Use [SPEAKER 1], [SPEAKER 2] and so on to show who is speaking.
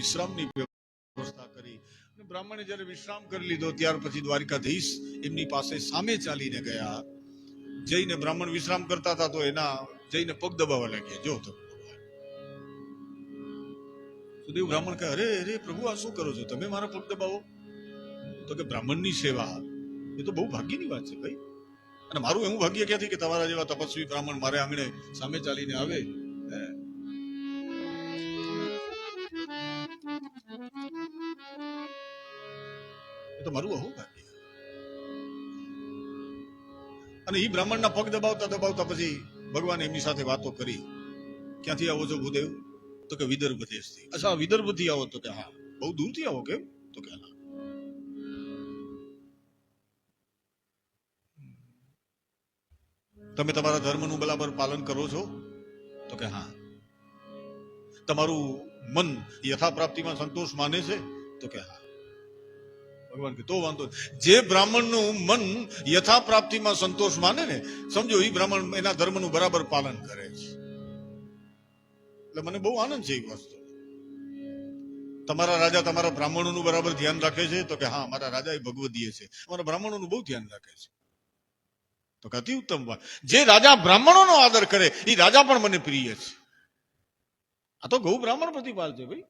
[SPEAKER 1] વિશ્રામની વ્યવસ્થા કરી. અને બ્રાહ્મણે જ્યારે વિશ્રામ કરી લીધો, ત્યાર પછી દ્વારિકાધીશ એમની પાસે સામે ચાલીને ગયા. જઈને બ્રાહ્મણ વિશ્રામ કરતા હતા તો એના જઈને પગ દબાવવા લાગ્યા. જો તમે સુદેવ બ્રાહ્મણ કહે, અરે અરે, પ્રભુ, આ શું કરો છો? તમે મારા પગ દબાવો. તો કે, બ્રાહ્મણની સેવા. એ તો બહુ ભાગ્યની વાત છે ભાઈ. અને મારું એવું ભાગ્ય ક્યાંથી કે તમારા જેવા તપસ્વી બ્રાહ્મણ મારે આંગણે સામે ચાલીને આવે? એ તો મારું હું ભાગ્ય અને એ બ્રાહ્મણના પગ દબાવતા દબાવતા પછી ભગવાને એમની સાથે વાતો કરી. ક્યાંથી આવો છો ભૂદેવ તો કે વિદર્ભ દેશથી અચ્છા વિદર્ભથી આવો તો કે હા. બહુ દૂરથી આવો કેમ તો કે હા. તમે તમારા ધર્મનું બરાબર પાલન કરો છો? તો કે હા. તમારું મન યથા પ્રાપ્તિમાં સંતોષ માને છે? તો કે હા. ભગવાન કે તો વાંધો. જે. બ્રાહ્મણનું મન યથા પ્રાપ્તિમાં સંતોષ માને ને, સમજો એ બ્રાહ્મણ એના ધર્મનું બરાબર પાલન કરે છે. એટલે મને બહુ આનંદ છે એ વસ્તુ. તમારા રાજા તમારા બ્રાહ્મણોનું બરાબર ધ્યાન રાખે છે? તો કે હા મારા રાજા એ ભગવદીય છે. અમારા બ્રાહ્મણોનું બહુ ધ્યાન રાખે છે. તો કે અતિ ઉત્તમ વાત. જે રાજા બ્રાહ્મણોનો આદર કરે એ રાજા પણ મને પ્રિય છે. આ તો ગૌ બ્રાહ્મણ પ્રતિપાલ છે ભાઈ.